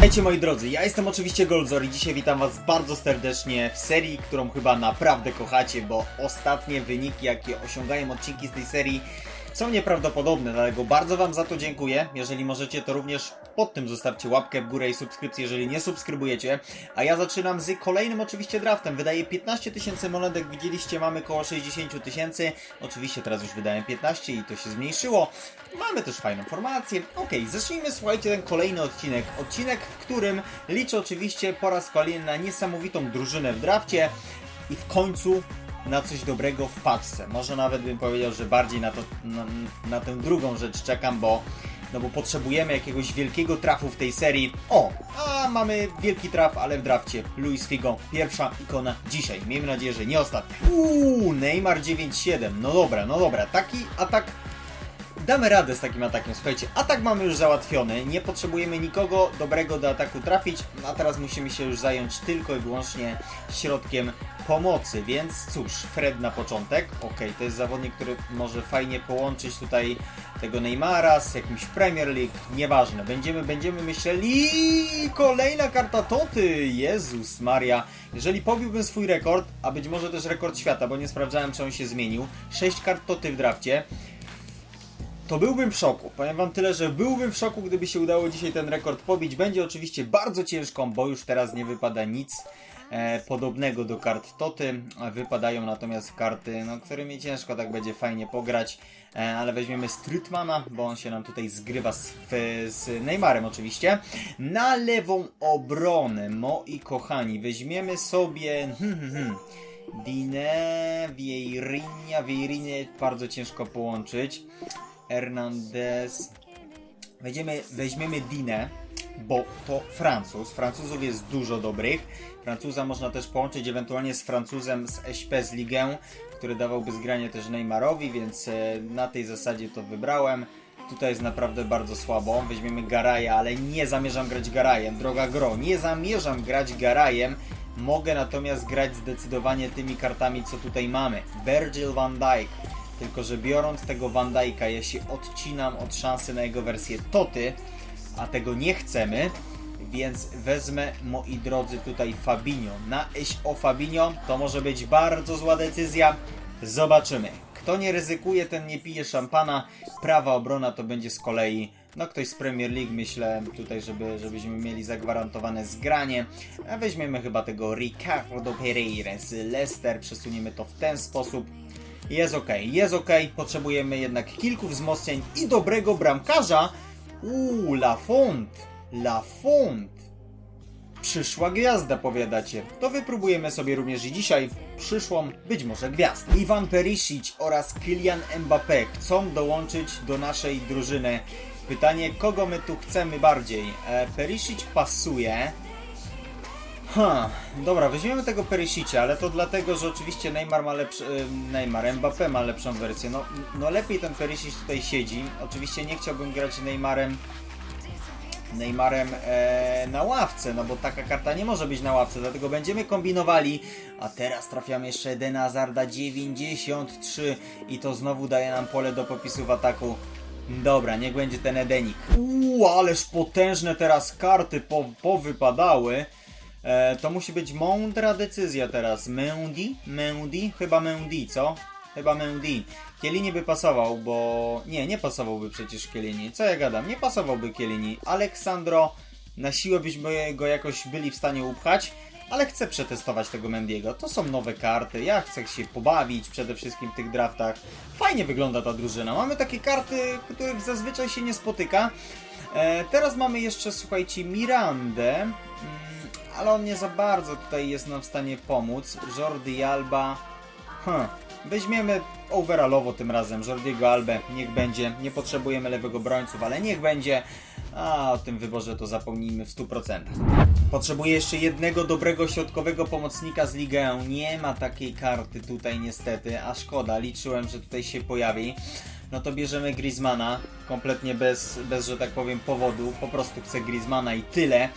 Witajcie moi drodzy, ja jestem oczywiście Goldzor i dzisiaj witam was bardzo serdecznie w serii, którą chyba naprawdę kochacie, bo ostatnie wyniki jakie osiągają odcinki z tej serii są nieprawdopodobne, dlatego bardzo wam za to dziękuję. Jeżeli możecie to również pod tym zostawcie łapkę w górę i subskrypcję, jeżeli nie subskrybujecie. A ja zaczynam z kolejnym oczywiście draftem. Wydaję 15 tysięcy monetek, widzieliście mamy koło 60 tysięcy. Oczywiście teraz już wydałem 15 i to się zmniejszyło. Mamy też fajną formację. Okej, zacznijmy słuchajcie ten kolejny odcinek. Odcinek, w którym liczę oczywiście po raz kolejny na niesamowitą drużynę w drafcie i w końcu na coś dobrego w paczce. Może nawet bym powiedział, że bardziej na, to, na, na tę drugą rzecz czekam, bo no bo potrzebujemy jakiegoś wielkiego trafu w tej serii. O, a mamy wielki traf, ale w drafcie. Luis Figo, pierwsza ikona dzisiaj. Miejmy nadzieję, że nie ostatnia. Uuu, Neymar 9-7. No dobra, no dobra. Taki atak Damy radę z takim atakiem. Słuchajcie, atak mamy już załatwiony. Nie potrzebujemy nikogo dobrego do ataku trafić. A teraz musimy się już zająć tylko i wyłącznie środkiem pomocy. Więc cóż, Fred na początek. Ok, to jest zawodnik, który może fajnie połączyć tutaj tego Neymara z jakimś Premier League. Nieważne. Będziemy, będziemy myśleli. Kolejna karta Toty. Jezus Maria. Jeżeli pobiłbym swój rekord, a być może też rekord świata, bo nie sprawdzałem, czy on się zmienił. 6 kart Toty w drafcie to byłbym w szoku. Powiem wam tyle, że byłbym w szoku, gdyby się udało dzisiaj ten rekord pobić. Będzie oczywiście bardzo ciężko, bo już teraz nie wypada nic e, podobnego do kart Toty. A Wypadają natomiast karty, no, którymi ciężko tak będzie fajnie pograć. E, ale weźmiemy Streetmana, bo on się nam tutaj zgrywa z, z Neymarem oczywiście. Na lewą obronę, moi kochani, weźmiemy sobie... Hmm, hmm, hmm. Dinę, Vieirinha, Vieirinę bardzo ciężko połączyć. Hernandez. Weźmiemy, weźmiemy Dinę, bo to Francuz. Francuzów jest dużo dobrych. Francuza można też połączyć ewentualnie z Francuzem z SP z Ligę, który dawałby zgranie też Neymarowi, więc e, na tej zasadzie to wybrałem. Tutaj jest naprawdę bardzo słabo. Weźmiemy Garaja, ale nie zamierzam grać Garajem. Droga Gro, nie zamierzam grać Garajem. Mogę natomiast grać zdecydowanie tymi kartami, co tutaj mamy. Virgil van Dijk. Tylko, że biorąc tego Van Dijk'a, ja się odcinam od szansy na jego wersję Toty, a tego nie chcemy, więc wezmę, moi drodzy, tutaj Fabinho. Na iść o Fabinho to może być bardzo zła decyzja. Zobaczymy. Kto nie ryzykuje, ten nie pije szampana. Prawa obrona to będzie z kolei no ktoś z Premier League, myślę tutaj, żeby, żebyśmy mieli zagwarantowane zgranie. A weźmiemy chyba tego Ricardo Pereira z Leicester, przesuniemy to w ten sposób. Jest ok, jest ok, potrzebujemy jednak kilku wzmocnień i dobrego bramkarza. Uuu, Lafont, Lafont. Przyszła gwiazda, powiadacie. To wypróbujemy sobie również i dzisiaj przyszłą, być może gwiazdę. Iwan Perisic oraz Kylian Mbappé chcą dołączyć do naszej drużyny. Pytanie, kogo my tu chcemy bardziej? E, Perisic pasuje. Ha, dobra, weźmiemy tego Perisicia, ale to dlatego, że oczywiście Neymar ma lepszy, Neymar, Mbappé ma lepszą wersję. No, no lepiej ten Perisic tutaj siedzi. Oczywiście nie chciałbym grać Neymarem Neymarem e, na ławce, no bo taka karta nie może być na ławce, dlatego będziemy kombinowali. A teraz trafiamy jeszcze Edena Hazarda 93 i to znowu daje nam pole do popisu w ataku. Dobra, niech będzie ten Edenik. Uuu, ależ potężne teraz karty po, powypadały. E, to musi być mądra decyzja teraz. Mendy? Mendy? Chyba Mendy, co? Chyba Mendy. Kielini by pasował, bo... Nie, nie pasowałby przecież Kielini. Co ja gadam? Nie pasowałby Kielini. Aleksandro, na siłę byśmy go jakoś byli w stanie upchać, ale chcę przetestować tego Mendiego. To są nowe karty, ja chcę się pobawić przede wszystkim w tych draftach. Fajnie wygląda ta drużyna. Mamy takie karty, których zazwyczaj się nie spotyka. E, teraz mamy jeszcze, słuchajcie, Mirandę. Ale on nie za bardzo tutaj jest nam w stanie pomóc. Jordi Alba. Hm. Weźmiemy overallowo tym razem Jordiego Albę, niech będzie. Nie potrzebujemy lewego obrońców, ale niech będzie. A o tym wyborze to zapomnijmy w 100%. Potrzebuję jeszcze jednego dobrego środkowego pomocnika z ligę. Nie ma takiej karty tutaj niestety, a szkoda. Liczyłem, że tutaj się pojawi. No to bierzemy Griezmana, kompletnie bez, bez że tak powiem, powodu. Po prostu chcę Griezmana i tyle.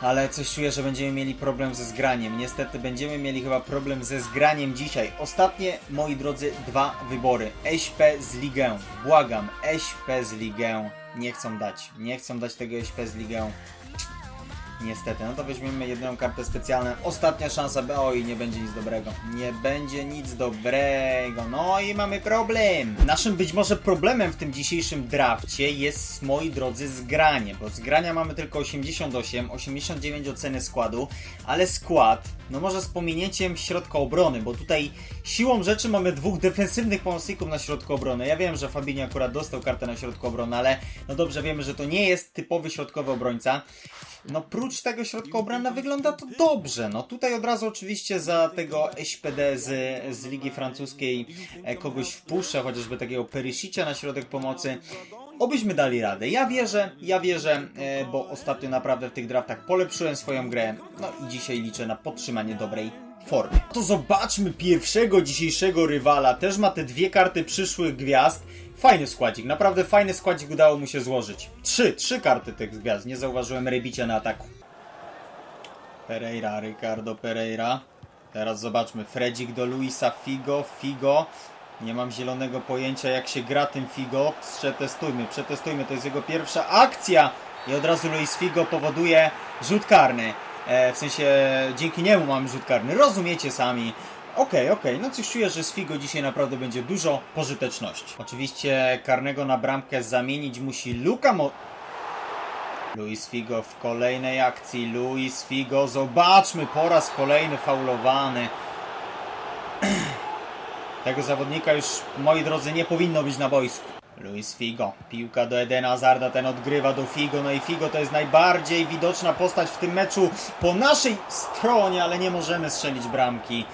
Ale coś czuję, że będziemy mieli problem ze zgraniem. Niestety będziemy mieli chyba problem ze zgraniem dzisiaj. Ostatnie, moi drodzy, dwa wybory. SP z Ligę. Błagam, SP z Ligę. Nie chcą dać. Nie chcą dać tego SP z Ligę. Niestety, no to weźmiemy jedną kartę specjalną. Ostatnia szansa, by... oj, nie będzie nic dobrego. Nie będzie nic dobrego. No i mamy problem. Naszym być może problemem w tym dzisiejszym drafcie jest, moi drodzy, zgranie, bo zgrania mamy tylko 88, 89 oceny składu, ale skład, no może z pominięciem środka obrony, bo tutaj siłą rzeczy mamy dwóch defensywnych pomocników na środku obrony. Ja wiem, że Fabini akurat dostał kartę na środku obrony, ale no dobrze wiemy, że to nie jest typowy środkowy obrońca. No prócz tego środka obrona wygląda to dobrze. No tutaj od razu oczywiście za tego SPD z, z Ligi Francuskiej e, kogoś wpuszczę, chociażby takiego Perisicia na środek pomocy. Obyśmy dali radę. Ja wierzę, ja wierzę, e, bo ostatnio naprawdę w tych draftach polepszyłem swoją grę. No i dzisiaj liczę na podtrzymanie dobrej formy. To zobaczmy pierwszego dzisiejszego rywala. Też ma te dwie karty przyszłych gwiazd. Fajny składzik, naprawdę fajny składzik udało mu się złożyć. Trzy, trzy karty tych gwiazd. Nie zauważyłem rebicia na ataku. Pereira, Ricardo Pereira. Teraz zobaczmy. Fredzik do Luisa Figo. Figo. Nie mam zielonego pojęcia jak się gra tym Figo. Przetestujmy, przetestujmy. To jest jego pierwsza akcja. I od razu Luis Figo powoduje rzut karny. E, w sensie dzięki niemu mamy rzut karny. Rozumiecie sami. Okej, okej, no coś czuję, że z Figo dzisiaj naprawdę będzie dużo pożyteczności. Oczywiście karnego na bramkę zamienić musi Luka Mo... Luis Figo w kolejnej akcji. Luis Figo, zobaczmy, po raz kolejny faulowany. Tego zawodnika już, moi drodzy, nie powinno być na boisku. Luis Figo, piłka do Edena Hazarda, ten odgrywa do Figo, no i Figo to jest najbardziej widoczna postać w tym meczu po naszej stronie, ale nie możemy strzelić bramki.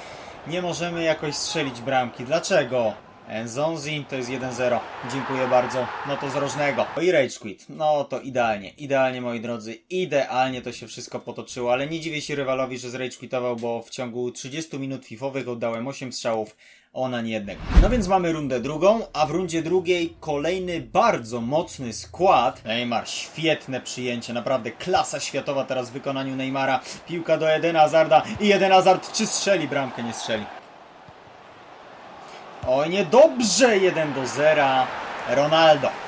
Nie możemy jakoś strzelić bramki. Dlaczego? Enzonzi to jest 1-0. Dziękuję bardzo. No to z rożnego. I Rage Quit. No to idealnie. Idealnie moi drodzy. Idealnie to się wszystko potoczyło, ale nie dziwię się rywalowi, że z Rage Quitował, bo w ciągu 30 minut fifowych oddałem 8 strzałów, ona nie jednego. No więc mamy rundę drugą, a w rundzie drugiej kolejny bardzo mocny skład. Neymar, świetne przyjęcie, naprawdę klasa światowa teraz w wykonaniu Neymara. Piłka do Edena Hazarda i Eden Hazard czy strzeli bramkę? Nie strzeli. Oj, niedobrze! 1 do 0. Ronaldo.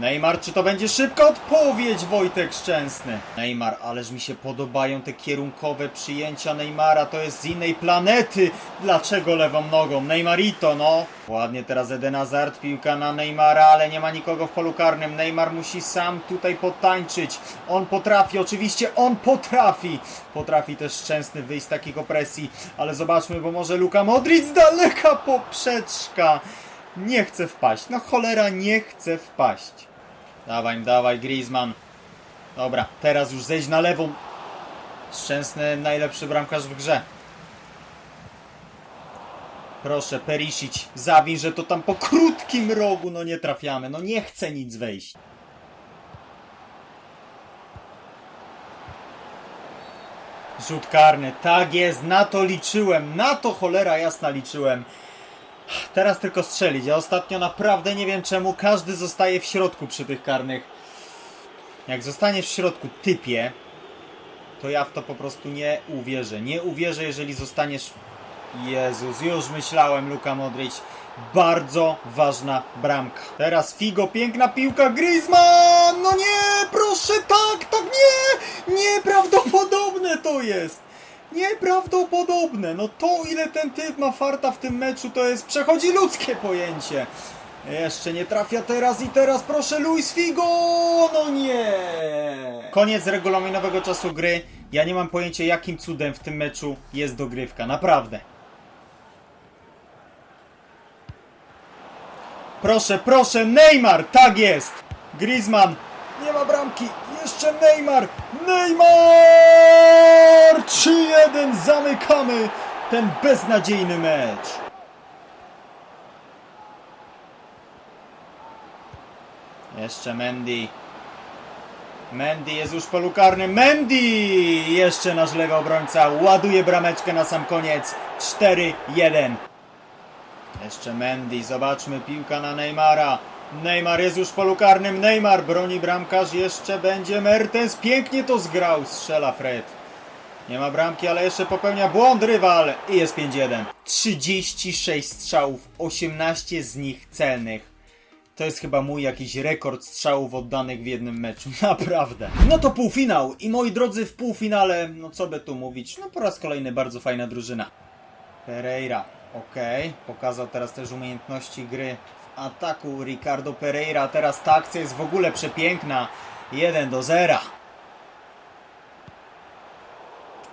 Neymar, czy to będzie szybka odpowiedź, Wojtek Szczęsny? Neymar, ależ mi się podobają te kierunkowe przyjęcia Neymara, to jest z innej planety. Dlaczego lewą nogą? Neymarito, no. Ładnie teraz Eden Hazard, piłka na Neymara, ale nie ma nikogo w polu karnym. Neymar musi sam tutaj potańczyć. On potrafi, oczywiście on potrafi. Potrafi też Szczęsny wyjść z takich opresji, ale zobaczmy, bo może Luka Modric daleka poprzeczka. Nie chce wpaść. No cholera, nie chce wpaść. Dawaj, dawaj, Griezmann. Dobra, teraz już zejść na lewą. Szczęsny, najlepszy bramkarz w grze. Proszę, Perisic, zawin, że to tam po krótkim rogu, no nie trafiamy, no nie chce nic wejść. Rzut karny, tak jest, na to liczyłem, na to cholera jasna liczyłem. Teraz tylko strzelić. Ja ostatnio naprawdę nie wiem czemu każdy zostaje w środku przy tych karnych. Jak zostaniesz w środku typie, to ja w to po prostu nie uwierzę. Nie uwierzę, jeżeli zostaniesz. Jezus, już myślałem, Luka Modric. Bardzo ważna bramka. Teraz Figo, piękna piłka, Griezmann! No nie, proszę, tak, tak, nie! Nieprawdopodobne to jest! Nieprawdopodobne! No to ile ten typ ma farta w tym meczu, to jest, przechodzi ludzkie pojęcie. Jeszcze nie trafia teraz i teraz proszę Luis Figo! No nie! Koniec regulaminowego czasu gry. Ja nie mam pojęcia jakim cudem w tym meczu jest dogrywka, naprawdę. Proszę, proszę, Neymar! Tak jest! Griezmann! Nie ma bramki! Jeszcze Neymar! Neymar! 3-1! Zamykamy ten beznadziejny mecz! Jeszcze Mendy. Mendy jest już polu karnym. Mendy! Jeszcze nasz lewy obrońca ładuje brameczkę na sam koniec. 4-1. Jeszcze Mendy. Zobaczmy piłka na Neymara. Neymar jest już w polu karnym. Neymar broni bramkarz. Jeszcze będzie Mertens. Pięknie to zgrał. Strzela Fred. Nie ma bramki, ale jeszcze popełnia błąd rywal. I jest 5-1. 36 strzałów. 18 z nich celnych. To jest chyba mój jakiś rekord strzałów oddanych w jednym meczu. Naprawdę. No to półfinał. I moi drodzy, w półfinale, no co by tu mówić, no po raz kolejny bardzo fajna drużyna. Pereira. Okej. Pokazał teraz też umiejętności gry ataku Ricardo Pereira. Teraz ta akcja jest w ogóle przepiękna. 1 do 0.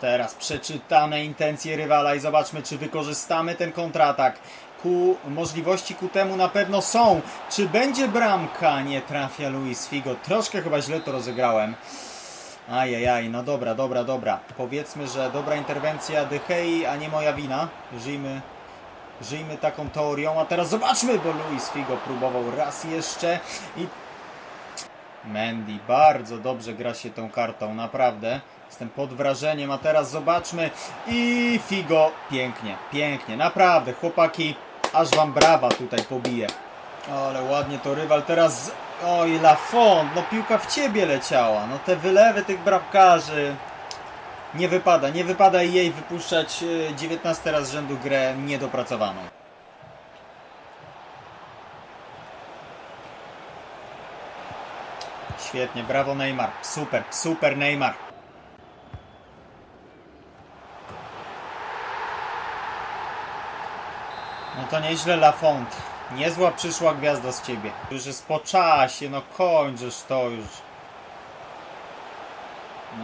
Teraz przeczytane intencje rywala i zobaczmy, czy wykorzystamy ten kontratak. Ku możliwości ku temu na pewno są. Czy będzie bramka? Nie trafia Luis Figo. Troszkę chyba źle to rozegrałem. Ajajaj, no dobra, dobra, dobra. Powiedzmy, że dobra interwencja Dehei, a nie moja wina. Żyjmy, żyjmy taką teorią. A teraz zobaczmy, bo Luis Figo próbował raz jeszcze i Mendy bardzo dobrze gra się tą kartą, naprawdę. Jestem pod wrażeniem, a teraz zobaczmy. I Figo, pięknie, pięknie, naprawdę, chłopaki, aż wam brawa tutaj pobije. Ale ładnie to rywal teraz. Oj, Lafont, no piłka w ciebie leciała. No te wylewy tych bramkarzy. Nie wypada, nie wypada jej wypuszczać y, 19 raz z rzędu grę niedopracowaną. Świetnie, brawo Neymar. Super, super Neymar. No to nieźle Lafont. Niezła przyszła gwiazda z ciebie. Już jest po czasie, no kończysz to już.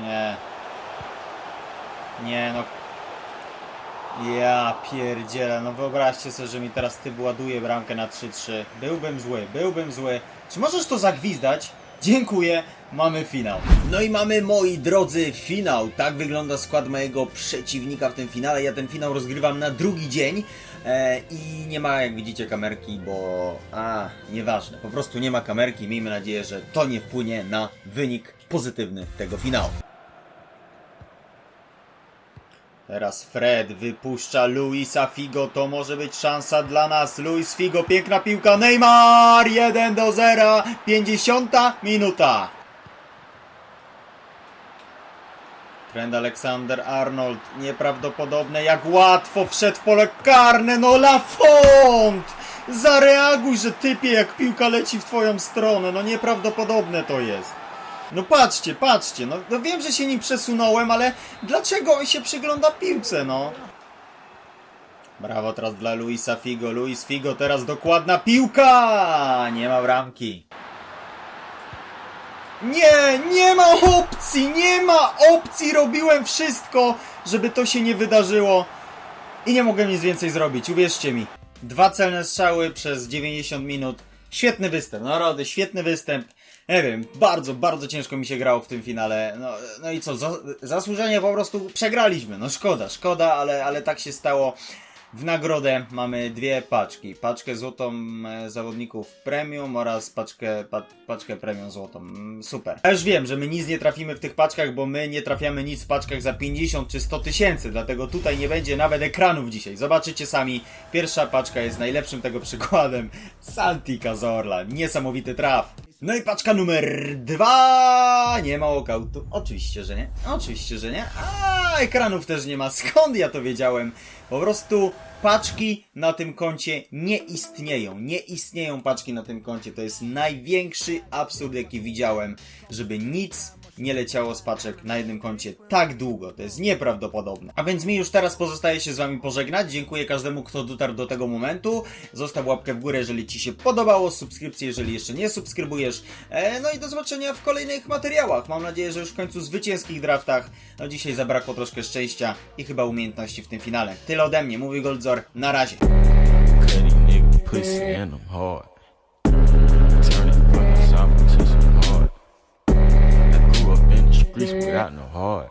Nie. Nie no. Ja pierdzielę, no wyobraźcie sobie, że mi teraz typ ładuje bramkę na 3-3. Byłbym zły, byłbym zły. Czy możesz to zagwizdać? Dziękuję, mamy finał. No i mamy, moi drodzy, finał. Tak wygląda skład mojego przeciwnika w tym finale. Ja ten finał rozgrywam na drugi dzień e, i nie ma, jak widzicie, kamerki, bo... A, nieważne. Po prostu nie ma kamerki. Miejmy nadzieję, że to nie wpłynie na wynik pozytywny tego finału. Teraz Fred wypuszcza Luisa Figo, to może być szansa dla nas. Luis Figo, piękna piłka, Neymar 1 do 0, 50 minuta. Trend Alexander Arnold, nieprawdopodobne jak łatwo wszedł w pole karne, no Lafont! Zareaguj, że typie jak piłka leci w twoją stronę, no nieprawdopodobne to jest. No patrzcie, patrzcie, no, no wiem, że się nim przesunąłem, ale dlaczego on się przygląda piłce, no? Brawo teraz dla Luisa Figo. Luis Figo, teraz dokładna piłka! Nie ma bramki. Nie, nie ma opcji, nie ma opcji! Robiłem wszystko, żeby to się nie wydarzyło. I nie mogłem nic więcej zrobić, uwierzcie mi. Dwa celne strzały przez 90 minut. Świetny występ, narody, świetny występ. Nie wiem, bardzo, bardzo ciężko mi się grało w tym finale. No, no i co, za, zasłużenie po prostu przegraliśmy. No szkoda, szkoda, ale, ale tak się stało. W nagrodę mamy dwie paczki. Paczkę złotą e, zawodników premium oraz paczkę, pa, paczkę premium złotą. Mm, Super. Ja już wiem, że my nic nie trafimy w tych paczkach, bo my nie trafiamy nic w paczkach za 50 czy 100 tysięcy, dlatego tutaj nie będzie nawet ekranów dzisiaj. Zobaczycie sami. Pierwsza paczka jest najlepszym tego przykładem. Santi Cazorla. Niesamowity traf. No i paczka numer dwa. Nie ma walkoutu. Oczywiście, że nie. Oczywiście, że nie. A ekranów też nie ma. Skąd ja to wiedziałem? Po prostu paczki na tym koncie nie istnieją. Nie istnieją paczki na tym koncie. To jest największy absurd, jaki widziałem, żeby nic nie leciało z paczek na jednym koncie tak długo. To jest nieprawdopodobne. A więc mi już teraz pozostaje się z wami pożegnać. Dziękuję każdemu, kto dotarł do tego momentu. Zostaw łapkę w górę, jeżeli ci się podobało, subskrypcję, jeżeli jeszcze nie subskrybujesz. E, no i do zobaczenia w kolejnych materiałach. Mam nadzieję, że już w końcu zwycięskich draftach. No dzisiaj zabrakło troszkę szczęścia i chyba umiejętności w tym finale. Tyle ode mnie, mówi Goldzor. Na razie. Pussy and I'm hard. Grease without no hard.